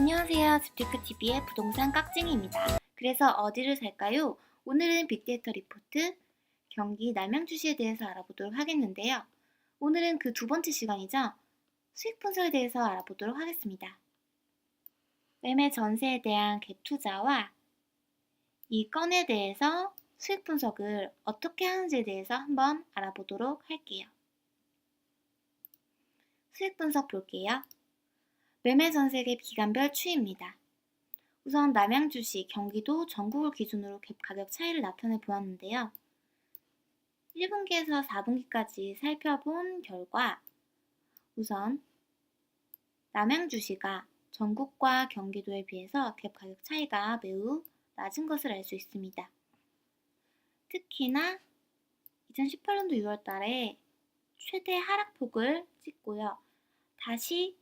안녕하세요. 집테크TV의 부동산 깍쟁이입니다. 그래서 어디를 살까요? 오늘은 빅데이터 리포트 경기 남양주시에 대해서 알아보도록 하겠는데요. 오늘은 그 두 번째 시간이죠. 수익 분석에 대해서 알아보도록 하겠습니다. 매매 전세에 대한 갭 투자와 이 건에 대해서 수익 분석을 어떻게 하는지에 대해서 한번 알아보도록 할게요. 수익 분석 볼게요. 매매 전세갭 기간별 추이입니다. 우선 남양주시, 경기도, 전국을 기준으로 갭 가격 차이를 나타내 보았는데요. 1분기에서 4분기까지 살펴본 결과 우선 남양주시가 전국과 경기도에 비해서 갭 가격 차이가 매우 낮은 것을 알 수 있습니다. 특히나 2018년도 6월 달에 최대 하락폭을 찍고요. 다시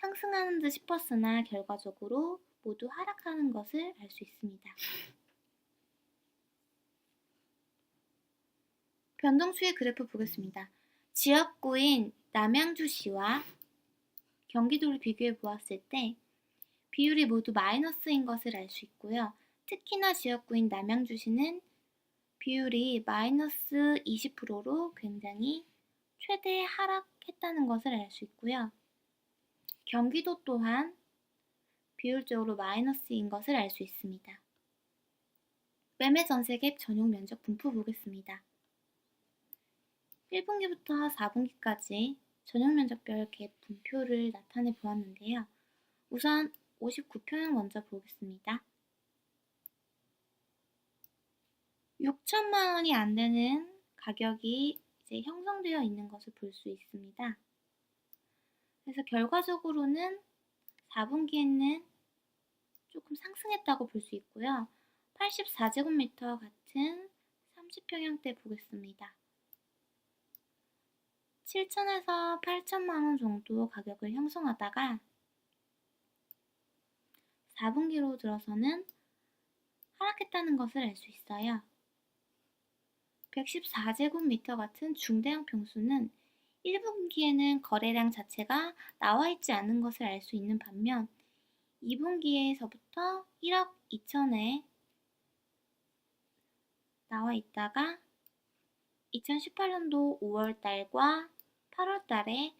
상승하는 듯 싶었으나 결과적으로 모두 하락하는 것을 알 수 있습니다. 변동수의 그래프 보겠습니다. 지역구인 남양주시와 경기도를 비교해 보았을 때 비율이 모두 마이너스인 것을 알 수 있고요. 특히나 지역구인 남양주시는 비율이 마이너스 20%로 굉장히 최대 하락했다는 것을 알 수 있고요. 경기도 또한 비율적으로 마이너스인 것을 알 수 있습니다. 매매 전세 갭 전용 면적 분포 보겠습니다. 1분기부터 4분기까지 전용 면적별 갭 분표를 나타내 보았는데요. 우선 59평형 먼저 보겠습니다. 6천만 원이 안 되는 가격이 이제 형성되어 있는 것을 볼 수 있습니다. 그래서 결과적으로는 4분기에는 조금 상승했다고 볼 수 있고요. 84제곱미터 같은 30평형대 보겠습니다. 7천에서 8천만 원 정도 가격을 형성하다가 4분기로 들어서는 하락했다는 것을 알 수 있어요. 114제곱미터 같은 중대형 평수는 1분기에는 거래량 자체가 나와 있지 않은 것을 알 수 있는 반면 2분기에서부터 1억 2천에 나와 있다가 2018년도 5월 달과 8월 달에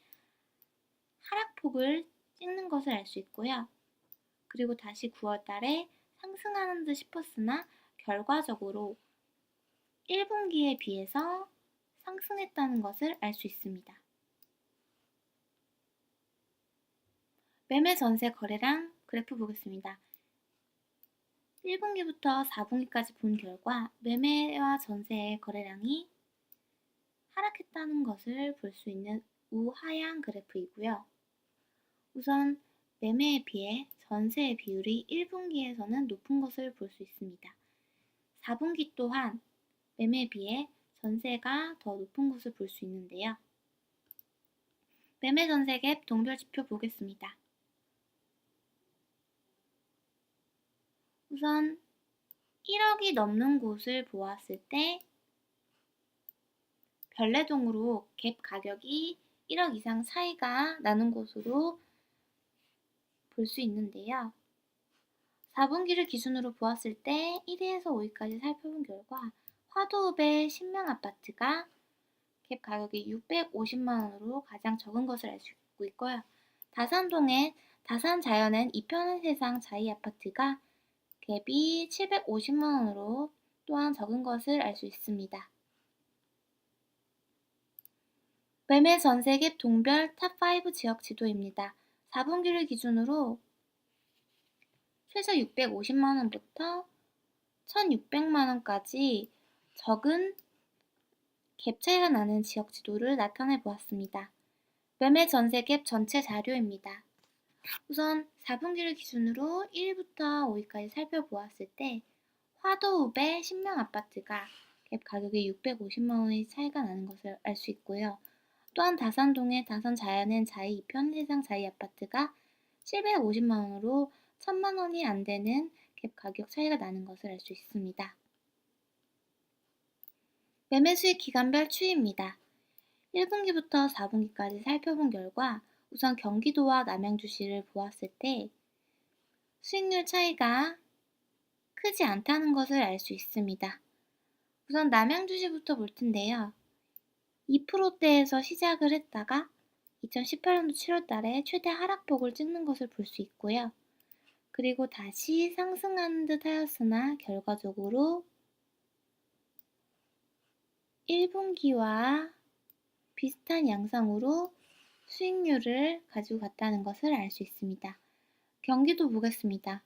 하락폭을 찍는 것을 알 수 있고요. 그리고 다시 9월 달에 상승하는 듯 싶었으나 결과적으로 1분기에 비해서 상승했다는 것을 알 수 있습니다. 매매 전세 거래량 그래프 보겠습니다. 1분기부터 4분기까지 본 결과 매매와 전세의 거래량이 하락했다는 것을 볼 수 있는 우하향 그래프이고요. 우선 매매에 비해 전세의 비율이 1분기에서는 높은 것을 볼 수 있습니다. 4분기 또한 매매에 비해 전세가 더 높은 것을 볼 수 있는데요. 매매 전세 갭 동별 지표 보겠습니다. 우선 1억이 넘는 곳을 보았을 때 별내동으로 갭 가격이 1억 이상 차이가 나는 곳으로 볼 수 있는데요. 4분기를 기준으로 보았을 때 1위에서 5위까지 살펴본 결과 화도읍의 신명 아파트가 갭 가격이 650만 원으로 가장 적은 것을 알수 있고요. 다산동의 다산자연은 이편한 세상 자이 아파트가 갭이 750만 원으로 또한 적은 것을 알 수 있습니다. 매매 전세 갭 동별 탑5 지역 지도입니다. 4분기를 기준으로 최저 650만 원부터 1600만 원까지 적은 갭 차이가 나는 지역 지도를 나타내 보았습니다. 매매 전세 갭 전체 자료입니다. 우선 4분기를 기준으로 1위부터 5위까지 살펴보았을 때 화도읍의 신명 아파트가 갭 가격이 650만 원의 차이가 나는 것을 알 수 있고요. 또한 다산동의 다산 자연엔 자이 2편 해상 자이 아파트가 750만 원으로 1000만 원이 안 되는 갭 가격 차이가 나는 것을 알 수 있습니다. 매매 수익 기간별 추이입니다. 1분기부터 4분기까지 살펴본 결과 우선 경기도와 남양주시를 보았을 때 수익률 차이가 크지 않다는 것을 알 수 있습니다. 우선 남양주시부터 볼 텐데요. 2%대에서 시작을 했다가 2018년도 7월 달에 최대 하락폭을 찍는 것을 볼 수 있고요. 그리고 다시 상승하는 듯 하였으나 결과적으로 1분기와 비슷한 양상으로 수익률을 가지고 갔다는 것을 알 수 있습니다. 경기도 보겠습니다.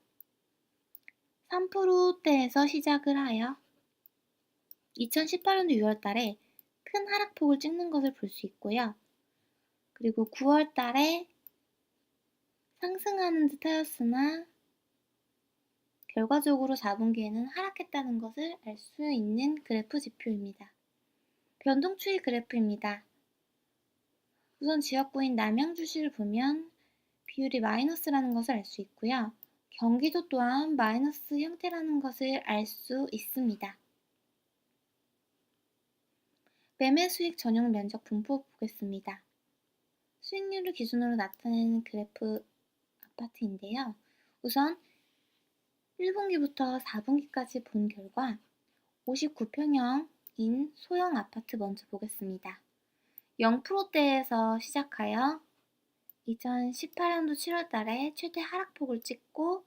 3%대에서 시작을 하여 2018년도 6월 달에 큰 하락폭을 찍는 것을 볼 수 있고요. 그리고 9월 달에 상승하는 듯 하였으나 결과적으로 4분기에는 하락했다는 것을 알 수 있는 그래프 지표입니다. 변동 추이 그래프입니다. 우선 지역구인 남양주시를 보면 비율이 마이너스라는 것을 알 수 있고요. 경기도 또한 마이너스 형태라는 것을 알 수 있습니다. 매매 수익 전용 면적 분포 보겠습니다. 수익률을 기준으로 나타내는 그래프 아파트인데요. 우선 1분기부터 4분기까지 본 결과 59평형 인 소형 아파트 먼저 보겠습니다. 0%대에서 시작하여 2018년도 7월 달에 최대 하락폭을 찍고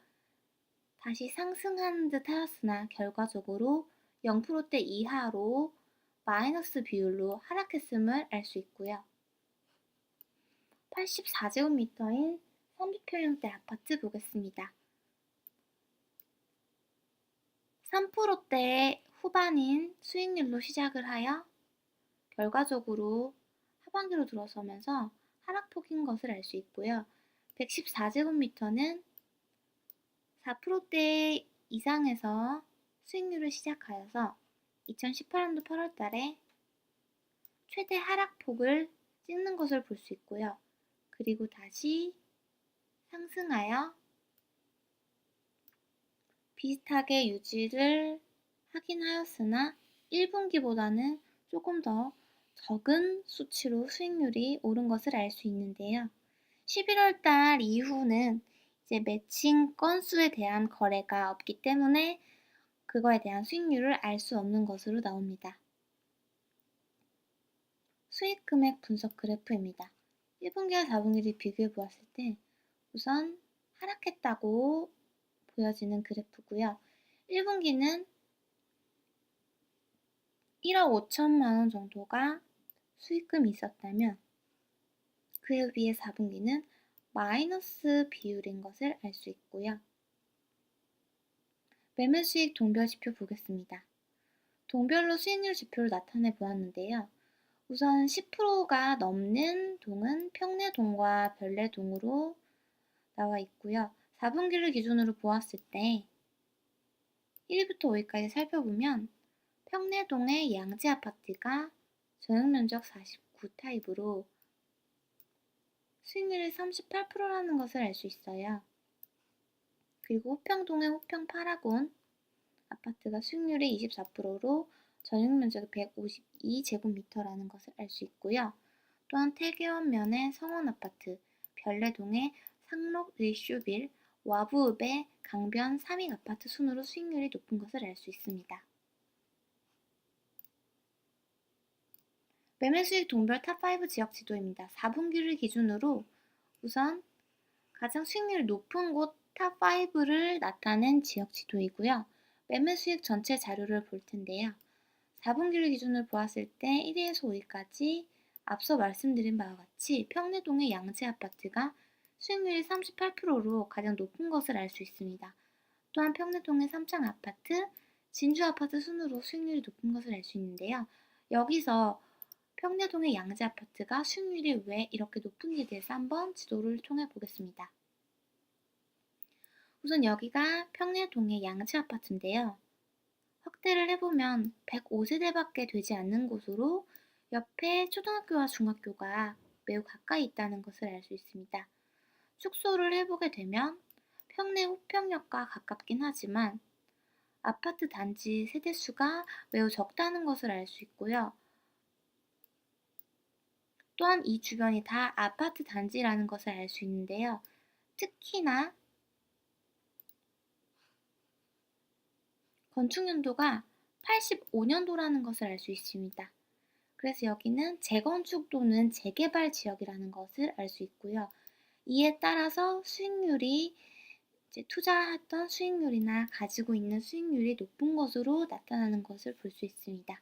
다시 상승하는 듯 하였으나 결과적으로 0%대 이하로 마이너스 비율로 하락했음을 알 수 있고요. 84제곱미터인 30평형대 아파트 보겠습니다. 3%대 후반인 수익률로 시작을 하여 결과적으로 하반기로 들어서면서 하락폭인 것을 알 수 있고요. 114제곱미터는 4%대 이상에서 수익률을 시작하여서 2018년도 8월 달에 최대 하락폭을 찍는 것을 볼 수 있고요. 그리고 다시 상승하여 비슷하게 유지를 하긴 하였으나 1분기보다는 조금 더 적은 수치로 수익률이 오른 것을 알 수 있는데요. 11월 달 이후는 이제 매칭 건수에 대한 거래가 없기 때문에 그거에 대한 수익률을 알 수 없는 것으로 나옵니다. 수익 금액 분석 그래프입니다. 1분기와 4분기를 비교해 보았을 때 우선 하락했다고 보여지는 그래프고요. 1분기는 1억 5천만 원 정도가 수익금이 있었다면 그에 비해 4분기는 마이너스 비율인 것을 알 수 있고요. 매매 수익 동별 지표 보겠습니다. 동별로 수익률 지표를 나타내 보았는데요. 우선 10%가 넘는 동은 평내동과 별내동으로 나와 있고요. 4분기를 기준으로 보았을 때 1위부터 5위까지 살펴보면 평내동의 양지 아파트가 전용면적 49타입으로 수익률이 38%라는 것을 알 수 있어요. 그리고 호평동의 호평 파라곤 아파트가 수익률이 24%로 전용면적이 152제곱미터라는 것을 알 수 있고요. 또한 태계원면의 성원 아파트, 별내동의 상록 리슈빌, 와부읍의 강변 3익 아파트 순으로 수익률이 높은 것을 알 수 있습니다. 매매 수익 동별 탑5 지역 지도입니다. 4분기를 기준으로 우선 가장 수익률이 높은 곳 탑5를 나타낸 지역 지도이고요. 매매 수익 전체 자료를 볼 텐데요. 4분기를 기준으로 보았을 때 1위에서 5위까지 앞서 말씀드린 바와 같이 평내동의 양지 아파트가 수익률이 38%로 가장 높은 것을 알 수 있습니다. 또한 평내동의 삼창 아파트, 진주 아파트 순으로 수익률이 높은 것을 알 수 있는데요. 여기서 평내동의 양지 아파트가 수익률이 왜 이렇게 높은지에 대해서 한번 지도를 통해 보겠습니다. 우선 여기가 평내동의 양지 아파트인데요. 확대를 해보면 105세대밖에 되지 않는 곳으로 옆에 초등학교와 중학교가 매우 가까이 있다는 것을 알 수 있습니다. 축소를 해보게 되면 평내 호평역과 가깝긴 하지만 아파트 단지 세대수가 매우 적다는 것을 알 수 있고요. 또한 이 주변이 다 아파트 단지라는 것을 알 수 있는데요. 특히나 건축 연도가 85년도라는 것을 알 수 있습니다. 그래서 여기는 재건축 또는 재개발 지역이라는 것을 알 수 있고요. 이에 따라서 수익률이 투자했던 수익률이나 가지고 있는 수익률이 높은 것으로 나타나는 것을 볼 수 있습니다.